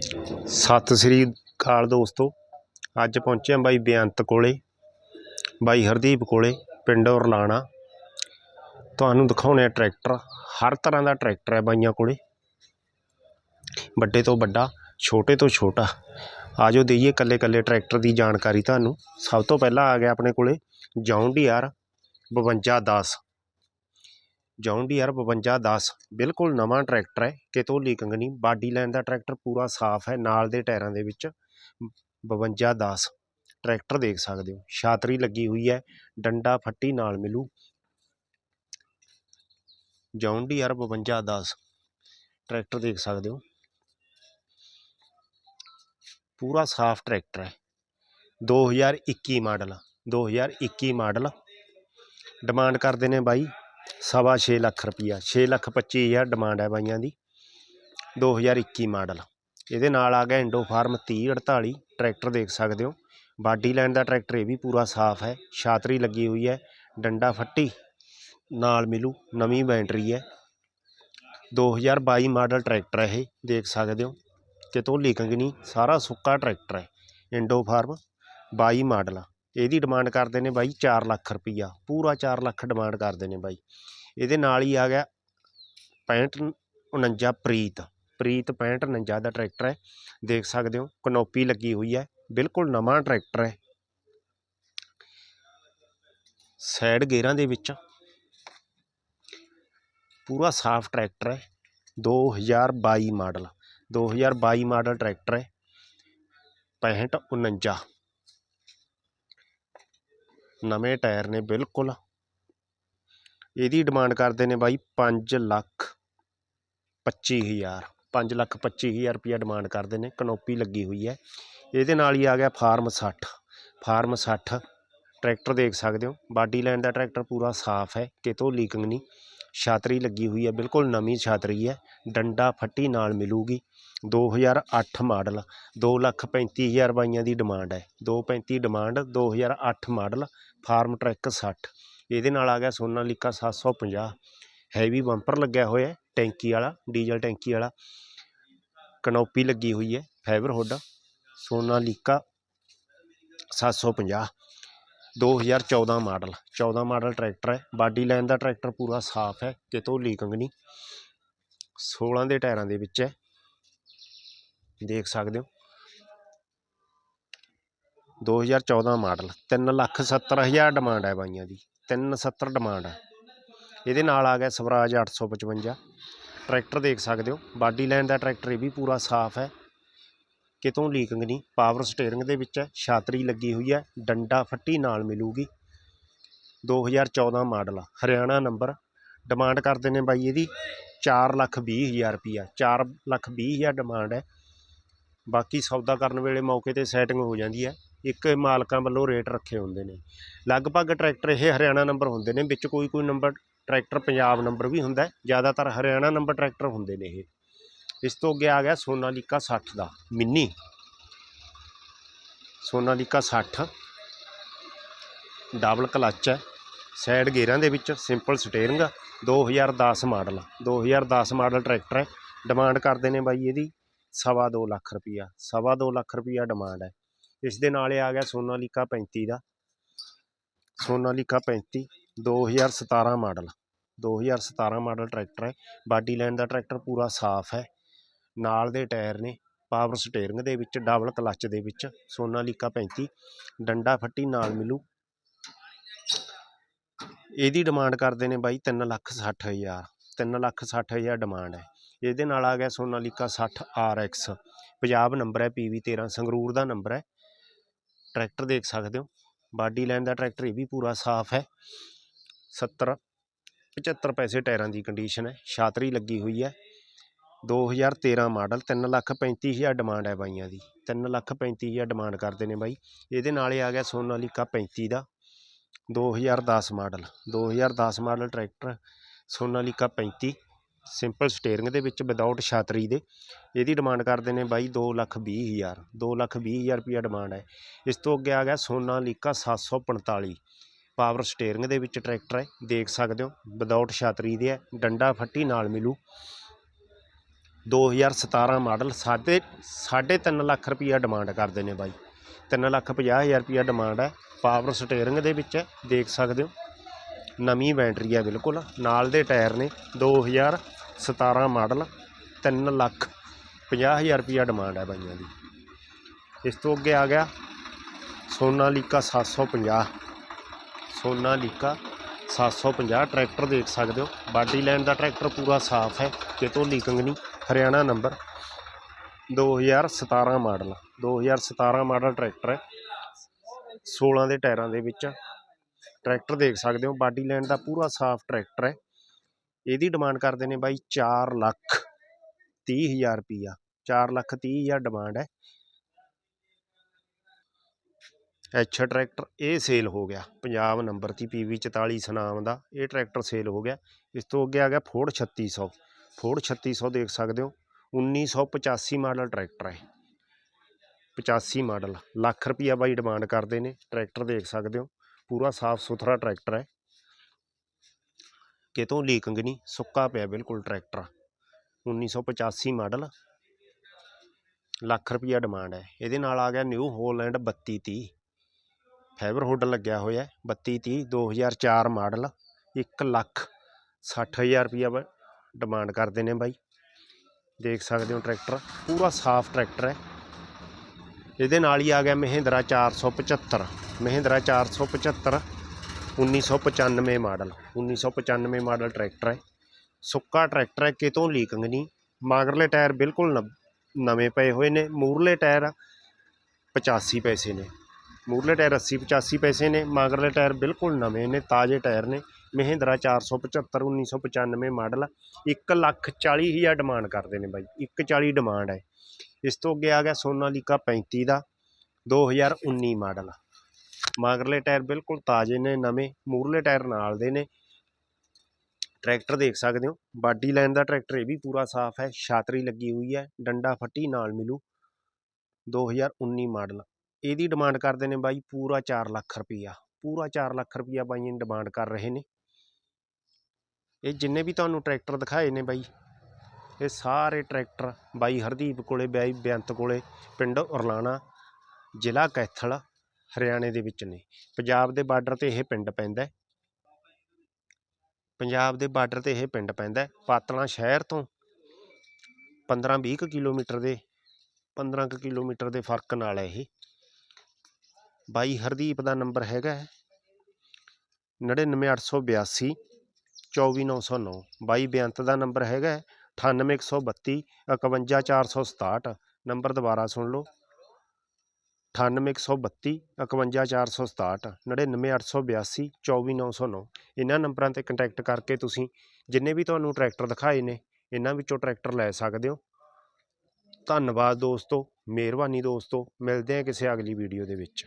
ਸਤਿ ਸ੍ਰੀ ਅਕਾਲ ਦੋਸਤੋ। ਅੱਜ ਪਹੁੰਚੇ ਹਾਂ ਬਾਈ ਬੇਅੰਤ ਕੋਲੇ, ਬਾਈ ਹਰਦੀਪ ਕੋਲੇ, ਪਿੰਡ ਉਰਲਾਣਾ ਤੁਹਾਨੂੰ ਦਿਖਾਉਣੇ ਆ ਟਰੈਕਟਰ। ਹਰ ਤਰ੍ਹਾਂ ਦਾ ਟਰੈਕਟਰ ਹੈ ਬਾਈਆਂ ਕੋਲੇ। ਵੱਡੇ ਤੋਂ ਵੱਡਾ, ਛੋਟੇ ਤੋਂ ਛੋਟਾ। ਆਜੋ ਦੇਈਏ ਕੱਲੇ ਕੱਲੇ ਟਰੈਕਟਰ ਦੀ ਜਾਣਕਾਰੀ ਤੁਹਾਨੂੰ। ਸਭ ਤੋਂ ਪਹਿਲਾਂ ਆ ਗਿਆ ਆਪਣੇ ਕੋਲੇ ਜੌਨ ਡੀਆਰ 5210 ਜੌਨ ਡੀਆਰ 5210 ਬਿਲਕੁਲ ਨਵਾਂ ਟਰੈਕਟਰ ਹੈ, ਕਿਤੋਂ ਲੀਕਿੰਗ ਨਹੀਂ। ਬਾਡੀ ਲਾਈਨ ਦਾ ਟਰੈਕਟਰ ਪੂਰਾ ਸਾਫ਼ ਹੈ, ਨਾਲ ਦੇ ਟਾਇਰਾਂ ਦੇ ਵਿੱਚ। 5210 ਟਰੈਕਟਰ ਦੇਖ ਸਕਦੇ ਹੋ। ਛਾਤਰੀ ਲੱਗੀ ਹੋਈ ਹੈ, ਡੰਡਾ ਫੱਟੀ ਨਾਲ ਮਿਲੂ। ਜੌਨ ਡੀਆਰ 5210 ਟਰੈਕਟਰ ਦੇਖ ਸਕਦੇ ਹੋ। ਪੂਰਾ ਸਾਫ਼ ਟਰੈਕਟਰ ਹੈ। 2021 ਮਾਡਲ। 2021 ਮਾਡਲ। ਡਿਮਾਂਡ ਕਰਦੇ ਨੇ ਬਾਈ। ਸਵਾ ਛੇ ਲੱਖ ਰੁਪਈਆ, ਛੇ ਲੱਖ ਪੱਚੀ ਹਜ਼ਾਰ ਡਿਮਾਂਡ ਹੈ ਬਾਈਆਂ ਦੀ। 2021 ਮਾਡਲ ਇਹਦੇ ਨਾਲ ਆ ਗਿਆ ਇੰਡੋ ਫਾਰਮ 3048 ਟਰੈਕਟਰ ਦੇਖ ਸਕਦੇ ਹੋ। ਬਾਡੀ ਲਾਈਨ ਦਾ ਟਰੈਕਟਰ ਇਹ ਵੀ ਪੂਰਾ ਸਾਫ਼ ਹੈ, ਛਾਤਰੀ ਲੱਗੀ ਹੋਈ ਹੈ, ਡੰਡਾ ਫੱਟੀ, ਨਾਲ ਮਿਲੂ ਨਵੀਂ ਬੈਟਰੀ ਹੈ। 2022 ਮਾਡਲ ਟਰੈਕਟਰ ਹੈ ਇਹ, ਦੇਖ ਸਕਦੇ ਹੋ। ਕਿਤੋਂ ਲੀਕਿੰਗ ਨਹੀਂ ਸਾਰਾ ਸੁੱਕਾ ਟਰੈਕਟਰ ਹੈ। ਇੰਡੋ ਫਾਰਮ 22 ਮਾਡਲ ਇਹਦੀ ਡਿਮਾਂਡ ਕਰਦੇ ਨੇ ਬਾਈ 4 ਲੱਖ ਰੁਪਈਆ, ਪੂਰਾ 4 ਲੱਖ ਡਿਮਾਂਡ ਕਰਦੇ ਨੇ ਬਾਈ। ਇਹਦੇ ਨਾਲ ਹੀ ਆ ਗਿਆ 65 49 ਪ੍ਰੀਤ। ਪ੍ਰੀਤ 65 49 ਦਾ ਟਰੈਕਟਰ ਹੈ, ਦੇਖ ਸਕਦੇ ਹੋ, ਕਨੋਪੀ ਲੱਗੀ ਹੋਈ ਹੈ, ਬਿਲਕੁਲ ਨਵਾਂ ਟਰੈਕਟਰ ਹੈ। ਸਾਈਡ ਗੇਅਰਾਂ ਦੇ ਵਿੱਚ ਪੂਰਾ ਸਾਫ਼ ਟਰੈਕਟਰ ਹੈ 2022 ਮਾਡਲ 2022 ਮਾਡਲ ਟਰੈਕਟਰ ਹੈ 65 49 ਨਵੇਂ ਟਾਇਰ ਨੇ, ਬਿਲਕੁਲ। ਇਹਦੀ ਡਿਮਾਂਡ ਕਰਦੇ ਨੇ ਬਾਈ 5 ਲੱਖ 25000 5 ਲੱਖ 25000 ਰੁਪਇਆ ਡਿਮਾਂਡ ਕਰਦੇ ਨੇ, ਕਨੋਪੀ ਲੱਗੀ ਹੋਈ ਹੈ। ਇਹਦੇ ਨਾਲ ਹੀ ਆ ਗਿਆ ਫਾਰਮ 60 ਫਾਰਮ 60 ਟਰੈਕਟਰ ਦੇਖ ਸਕਦੇ ਹੋ। ਬਾਡੀ ਲਾਈਨ ਦਾ ਟਰੈਕਟਰ ਪੂਰਾ ਸਾਫ਼ ਹੈ, ਕਿਤੋਂ ਲੀਕਿੰਗ ਨਹੀਂ। ਛਾਤਰੀ ਲੱਗੀ ਹੋਈ ਹੈ, ਬਿਲਕੁਲ ਨਵੀਂ ਛਾਤਰੀ ਹੈ। ਡੰਡਾ ਫੱਟੀ ਨਾਲ ਮਿਲੂਗੀ। 2008 ਮਾਡਲ, ਦੋ ਲੱਖ ਪੈਂਤੀ ਹਜ਼ਾਰ ਬਾਈਆਂ ਦੀ ਡਿਮਾਂਡ ਹੈ। 235 ਡਿਮਾਂਡ 2008 ਮਾਡਲ, ਫਾਰਮ ਟਰੈਕ 60 ਇਹਦੇ ਨਾਲ ਆ ਗਿਆ ਸੋਨਾਲੀਕਾ 750 ਹੈਵੀ ਬੰਪਰ ਲੱਗਿਆ ਹੋਇਆ ਟੈਂਕੀ ਵਾਲਾ, ਡੀਜ਼ਲ ਟੈਂਕੀ ਵਾਲਾ। ਕਨੋਪੀ ਲੱਗੀ ਹੋਈ ਹੈ, fibre hood. Sonalika 750 2014 model 14 model tractor ਹੈ। ਬਾਡੀ ਲਾਈਨ ਦਾ ਟਰੈਕਟਰ ਪੂਰਾ ਸਾਫ਼ ਹੈ, ਕਿਤੋਂ ਲੀਕਿੰਗ ਨਹੀਂ। 16 ਦੇ ਟਾਇਰਾਂ ਦੇ ਵਿੱਚ ਹੈ। ਦੇਖ ਸਕਦੇ ਹੋ। 2014 ਮਾਡਲ 3 ਲੱਖ 70 ਹਜ਼ਾਰ ਡਿਮਾਂਡ ਹੈ ਬਾਈਆਂ ਦੀ 370 ਡਿਮਾਂਡ ਹੈ। ਇਹਦੇ ਨਾਲ ਆ ਗਿਆ ਸਵਰਾਜ 855 ਟਰੈਕਟਰ ਦੇਖ ਸਕਦੇ ਹੋ, ਬਾਡੀ ਲਾਈਨ ਦਾ ਟਰੈਕਟਰ ਇਹ ਵੀ ਪੂਰਾ ਸਾਫ਼ ਹੈ। ਕਿਤੋਂ ਲੀਕਿੰਗ ਨਹੀਂ ਪਾਵਰ ਸਟੀਅਰਿੰਗ ਦੇ ਵਿੱਚ ਹੈ, ਛਾਤਰੀ ਲੱਗੀ ਹੋਈ ਹੈ, ਡੰਡਾ ਫੱਟੀ ਨਾਲ ਮਿਲੂਗੀ। 2014 ਮਾਡਲ, ਹਰਿਆਣਾ ਨੰਬਰ ਡਿਮਾਂਡ ਕਰਦੇ ਨੇ ਬਾਈ ਇਹਦੀ 4 ਲੱਖ 20 ਹਜ਼ਾਰ ਰੁਪਈਆ 4 ਲੱਖ 20 ਹਜ਼ਾਰ ਡਿਮਾਂਡ ਹੈ। ਬਾਕੀ ਸੌਦਾ ਕਰਨ ਵੇਲੇ ਮੌਕੇ ਤੇ ਸੈਟਿੰਗ ਹੋ ਜਾਂਦੀ ਹੈ। ਇੱਕ ਮਾਲਕਾਂ ਵੱਲੋਂ ਰੇਟ ਰੱਖੇ ਹੁੰਦੇ ਨੇ। ਲਗਭਗ ਟਰੈਕਟਰ ਇਹ ਹਰਿਆਣਾ ਨੰਬਰ ਹੁੰਦੇ ਨੇ, ਵਿੱਚ ਕੋਈ ਕੋਈ ਨੰਬਰ ਟਰੈਕਟਰ ਪੰਜਾਬ ਨੰਬਰ ਵੀ ਹੁੰਦਾ ਜ਼ਿਆਦਾਤਰ ਹਰਿਆਣਾ ਨੰਬਰ ਟਰੈਕਟਰ ਹੁੰਦੇ ਨੇ ਇਹ। ਇਸ ਤੋਂ ਅੱਗੇ ਆ ਗਿਆ ਸੋਨਾਲੀਕਾ 60 ਦਾ, ਮਿੰਨੀ। ਸੋਨਾਲੀਕਾ 60 ਡਬਲ ਕਲੱਚ ਹੈ। ਸਾਈਡ ਗੇਅਰਾਂ ਦੇ ਵਿੱਚ simple steering 2010 model 2010 model tractor ਹੈ। ਡਿਮਾਂਡ ਕਰਦੇ ਨੇ ਬਾਈ ਇਹਦੀ। ਸਵਾ ਦੋ ਲੱਖ ਰੁਪਈਆ, ਸਵਾ ਦੋ ਲੱਖ ਰੁਪਈਆ ਡਿਮਾਂਡ ਹੈ। ਇਸ ਦੇ ਨਾਲ ਇਹ ਆ ਗਿਆ ਸੋਨਾਲੀਕਾ 35 ਦਾ। ਸੋਨਾਲੀਕਾ 35 2017 ਮਾਡਲ। 2017 ਮਾਡਲ ਟਰੈਕਟਰ ਹੈ। ਬਾਡੀ ਲਾਈਨ ਦਾ ਟਰੈਕਟਰ ਪੂਰਾ ਸਾਫ਼ ਹੈ। ਨਾਲ ਦੇ ਟਾਇਰ ਨੇ ਪਾਵਰ ਸਟੀਅਰਿੰਗ ਦੇ ਵਿੱਚ ਡਬਲ ਕਲੱਚ ਦੇ ਵਿੱਚ ਸੋਨਾਲੀਕਾ 35 ਡੰਡਾ ਫੱਟੀ ਨਾਲ ਮਿਲੂ। ਇਹਦੀ ਡਿਮਾਂਡ ਕਰਦੇ ਨੇ ਬਾਈ 3 ਲੱਖ 60 ਹਜ਼ਾਰ। 3 ਲੱਖ 60 ਹਜ਼ਾਰ ਡਿਮਾਂਡ ਹੈ। ਇਹਦੇ ਨਾਲ ਆ ਗਿਆ ਸੋਨਾਲੀਕਾ 60 RX ਪੰਜਾਬ ਨੰਬਰ ਹੈ PV 13 ਸੰਗਰੂਰ ਦਾ ਨੰਬਰ ਹੈ। ਟਰੈਕਟਰ ਦੇਖ ਸਕਦੇ ਹੋ, ਬਾਡੀ ਲਾਈਨ ਦਾ ਟਰੈਕਟਰ ਇਹ ਵੀ ਪੂਰਾ ਸਾਫ਼ ਹੈ। 70 75 ਪੈਸੇ ਟਾਇਰਾਂ ਦੀ ਕੰਡੀਸ਼ਨ ਹੈ, ਛਾਤਰੀ ਲੱਗੀ ਹੋਈ ਹੈ। 2013 ਮਾਡਲ 3 ਲੱਖ 35 ਹਜ਼ਾਰ ਡਿਮਾਂਡ ਹੈ ਬਾਈਆਂ ਦੀ। 3 ਲੱਖ 35 ਹਜ਼ਾਰ ਡਿਮਾਂਡ ਕਰਦੇ ਨੇ ਬਾਈ। ਇਹਦੇ ਨਾਲ ਹੀ ਆ ਗਿਆ ਸੋਨਾਲੀਕਾ 35 ਦਾ। 2010 model 2010 model tractor, Sonalika 35 simple steering ਦੇ ਵਿੱਚ ਵਿਦਆਊਟ ਛਾਤਰੀ ਦੇ। ਇਹਦੀ ਡਿਮਾਂਡ ਕਰਦੇ ਨੇ ਬਾਈ 2 ਲੱਖ 20 ਹਜ਼ਾਰ 2 ਲੱਖ 20 ਹਜ਼ਾਰ ਰੁਪਈਆ ਡਿਮਾਂਡ ਹੈ। ਇਸ ਤੋਂ ਅੱਗੇ ਆ ਗਿਆ ਸੋਨਾ ਸੋਨਾਲੀਕਾ 745 ਪਾਵਰ ਸਟੀਅਰਿੰਗ ਦੇ ਵਿੱਚ ਟਰੈਕਟਰ ਹੈ ਦੇਖ ਸਕਦੇ ਹੋ ਵਿਦਆਊਟ ਛਾਤਰੀ ਦੇ ਹੈ ਡੰਡਾ ਫੱਟੀ ਨਾਲ ਮਿਲੂ। 2017 ਮਾਡਲ ਸਾਢੇ ਸਾਢੇ ਤਿੰਨ ਲੱਖ ਰੁਪਈਆ ਡਿਮਾਂਡ ਕਰਦੇ ਨੇ ਬਾਈ। ਤਿੰਨ ਲੱਖ ਪੰਜਾਹ ਹਜ਼ਾਰ ਰੁਪਈਆ ਡਿਮਾਂਡ ਹੈ। ਪਾਵਰ ਸਟੀਅਰਿੰਗ ਦੇ ਵਿੱਚ ਹੈ, ਦੇਖ ਸਕਦੇ ਹੋ। ਨਵੀਂ ਬੈਟਰੀ ਹੈ ਬਿਲਕੁਲ ਨਾਲ ਦੇ ਟਾਇਰ ਨੇ। 2017 ਮਾਡਲ 3 ਲੱਖ ਪੰਜਾਹ ਹਜ਼ਾਰ ਰੁਪਈਆ ਡਿਮਾਂਡ ਹੈ ਬਾਈਆਂ ਦੀ। ਇਸ ਤੋਂ ਅੱਗੇ ਆ ਗਿਆ ਸੋਨਾਲੀਕਾ 750 ਸੋਨਾਲੀਕਾ 750 ਟਰੈਕਟਰ ਦੇਖ ਸਕਦੇ ਹੋ। ਬਾਡੀ ਲਾਈਨ ਦਾ ਟਰੈਕਟਰ ਪੂਰਾ ਸਾਫ਼ ਹੈ ਕਿਤੋਂ ਲੀਕਿੰਗ ਨਹੀਂ। Haryana number 2017 model. 2017 model tractor ਹੈ। 16 ਦੇ ਟਾਇਰਾਂ ਦੇ ਵਿੱਚ। ਟਰੈਕਟਰ ਦੇਖ ਸਕਦੇ ਹੋ। ਬਾਡੀ ਲਾਈਨ ਦਾ ਪੂਰਾ ਸਾਫ਼ ਟਰੈਕਟਰ ਹੈ। ਇਹਦੀ ਡਿਮਾਂਡ ਕਰਦੇ ਨੇ ਬਾਈ 4 ਲੱਖ 30 ਹਜ਼ਾਰ ਰੁਪਈਆ। 4 ਲੱਖ 30 ਹਜ਼ਾਰ ਡਿਮਾਂਡ ਹੈ। ਐਚ ਟਰੈਕਟਰ ਇਹ ਸੇਲ ਹੋ ਗਿਆ। ਪੰਜਾਬ ਨੰਬਰ ਤੀ ਪੀਵੀ 44 ਸਨਾਮ ਦਾ ਇਹ ਟਰੈਕਟਰ ਸੇਲ ਹੋ ਗਿਆ। ਇਸ ਤੋਂ ਅੱਗੇ ਆ ਗਿਆ ਫੋਰਡ 3600 ਫੋਰਡ 3600 ਦੇਖ ਸਕਦੇ ਹੋ। 1985 ਮਾਡਲ ਟਰੈਕਟਰ ਹੈ। 85 ਮਾਡਲ ਲੱਖ ਰੁਪਈਆ ਬਾਈ ਡਿਮਾਂਡ ਕਰਦੇ ਨੇ। ਟਰੈਕਟਰ ਦੇਖ ਸਕਦੇ ਹੋ। ਪੂਰਾ ਸਾਫ਼ ਸੁਥਰਾ ਟਰੈਕਟਰ ਹੈ। ਕਿਤੋਂ ਲੀਕਿੰਗ ਨਹੀਂ ਸੁੱਕਾ ਪਿਆ ਬਿਲਕੁਲ ਟਰੈਕਟਰ 1985 ਮਾਡਲ ਲੱਖ ਰੁਪਈਆ ਡਿਮਾਂਡ ਹੈ। ਇਹਦੇ ਨਾਲ ਆ ਗਿਆ ਨਿਊ ਹੋਲੈਂਡ 3230 ਫਾਈਬਰ ਹੁੱਡ ਲੱਗਿਆ ਹੋਇਆ ਹੈ 3230 2004 ਮਾਡਲ 1 ਲੱਖ 60000 ਰੁਪਈਆ ਡਿਮਾਂਡ ਕਰਦੇ ਨੇ ਬਾਈ। ਦੇਖ ਸਕਦੇ ਹੋ ਟਰੈਕਟਰ ਪੂਰਾ ਸਾਫ਼ ਟਰੈਕਟਰ ਹੈ। ਇਹਦੇ ਨਾਲ ਹੀ ਆ ਗਿਆ Mahindra 475 Mahindra 475 1995 model 1995 model tractor ਹੈ। ਸੁੱਕਾ ਟਰੈਕਟਰ ਹੈ, ਕਿਤੋਂ ਲੀਕਿੰਗ ਨਹੀਂ। ਮਗਰਲੇ ਟਾਇਰ ਬਿਲਕੁਲ ਨਵ- ਨਵੇਂ ਪਏ ਹੋਏ ਨੇ। ਮੂਰਲੇ ਟਾਇਰ 85 ਪੈਸੇ ਨੇ। ਮੂਰਲੇ ਟਾਇਰ 80 85 ਪੈਸੇ ਨੇ। ਮਗਰਲੇ ਟਾਇਰ ਬਿਲਕੁਲ ਨਵੇਂ ਨੇ, ਤਾਜ਼ੇ ਟਾਇਰ ਨੇ। ਮਹਿੰਦਰਾ 475 1995 ਮਾਡਲ। 1 ਲੱਖ 40 ਹਜ਼ਾਰ ਡਿਮਾਂਡ ਕਰਦੇ ਨੇ ਬਾਈ। 140 ਡਿਮਾਂਡ ਹੈ। ਇਸ ਤੋਂ ਅੱਗੇ ਆ ਗਿਆ ਸੋਨਾਲੀਕਾ 35 ਦਾ 2019 ਮਾਡਲ। ਮਗਰਲੇ ਟਾਇਰ ਬਿਲਕੁਲ ਤਾਜ਼ੇ ਨੇ, ਨਵੇਂ ਮੂਰਲੇ ਟਾਇਰ ਨਾਲ ਦੇ ਨੇ। ਟਰੈਕਟਰ ਦੇਖ ਸਕਦੇ ਹੋ, ਬਾਡੀ ਲਾਈਨ ਦਾ ਟਰੈਕਟਰ ਇਹ ਵੀ ਪੂਰਾ ਸਾਫ਼ ਹੈ, ਛਾਤਰੀ ਲੱਗੀ ਹੋਈ ਹੈ, ਡੰਡਾ ਫੱਟੀ ਨਾਲ ਮਿਲੂ। 2019 ਮਾਡਲ, ਇਹਦੀ ਡਿਮਾਂਡ ਕਰਦੇ ਨੇ ਬਾਈ ਪੂਰਾ 4 ਲੱਖ ਰੁਪਈਆ, ਪੂਰਾ 4 ਲੱਖ ਰੁਪਈਆ ਬਾਈ ਦੀ ਡਿਮਾਂਡ ਕਰ ਰਹੇ ਨੇ। ਇਹ ਜਿੰਨੇ ਵੀ ਤੁਹਾਨੂੰ ਟਰੈਕਟਰ ਦਿਖਾਏ ਨੇ ਬਾਈ, ਇਹ ਸਾਰੇ ਟਰੈਕਟਰ ਬਾਈ ਹਰਦੀਪ ਕੋਲੇ, ਬਾਈ ਬੇਅੰਤ ਕੋਲੇ, ਪਿੰਡ ਉਰਲਾਣਾ, ਜ਼ਿਲ੍ਹਾ ਕੈਥਲ ਹਰਿਆਣੇ ਦੇ ਵਿੱਚ ਨੇ। ਪੰਜਾਬ ਦੇ ਬਾਰਡਰ ਤੇ ਇਹ ਪਿੰਡ ਪੈਂਦਾ ਹੈ। ਪੰਜਾਬ ਦੇ ਬਾਰਡਰ ਤੇ ਇਹ ਪਿੰਡ ਪੈਂਦਾ ਹੈ। ਪਾਤਲਾਂ ਸ਼ਹਿਰ ਤੋਂ 15-20 ਕੁ ਕਿਲੋਮੀਟਰ ਦੇ 15 ਕੁ ਕਿਲੋਮੀਟਰ ਦੇ ਫ਼ਰਕ ਨਾਲ ਹੈ ਇਹ। ਬਾਈ ਹਰਦੀਪ ਦਾ ਨੰਬਰ ਹੈਗਾ ਹੈ। 99882 24909 ਬਾਈ ਬੇਅੰਤ ਦਾ ਨੰਬਰ ਹੈਗਾ ਹੈ। 98132 51467 ਨੰਬਰ ਦੁਬਾਰਾ ਸੁਣ ਲਓ। ਅਠਾਨਵੇਂ ਇੱਕ ਸੌ ਬੱਤੀ, ਇਕਵੰਜਾ ਚਾਰ ਸੌ ਸਤਾਹਠ, ਨੜਿਨਵੇਂ ਅੱਠ ਸੌ ਬਿਆਸੀ, ਚੌਵੀ ਨੌ ਸੌ ਨੌ। ਇਹਨਾਂ ਨੰਬਰਾਂ ਤੇ ਕੰਟੈਕਟ ਕਰਕੇ ਤੁਸੀਂ ਜਿੰਨੇ ਵੀ ਤੁਹਾਨੂੰ ਟਰੈਕਟਰ ਦਿਖਾਏ ਨੇ, ਇਹਨਾਂ ਵਿੱਚੋਂ ਟਰੈਕਟਰ ਲੈ ਸਕਦੇ ਹੋ। ਧੰਨਵਾਦ ਦੋਸਤੋ, ਮਿਹਰਬਾਨੀ ਦੋਸਤੋ, ਮਿਲਦੇ ਹਾਂ ਕਿਸੇ ਅਗਲੀ ਵੀਡੀਓ ਦੇ ਵਿੱਚ।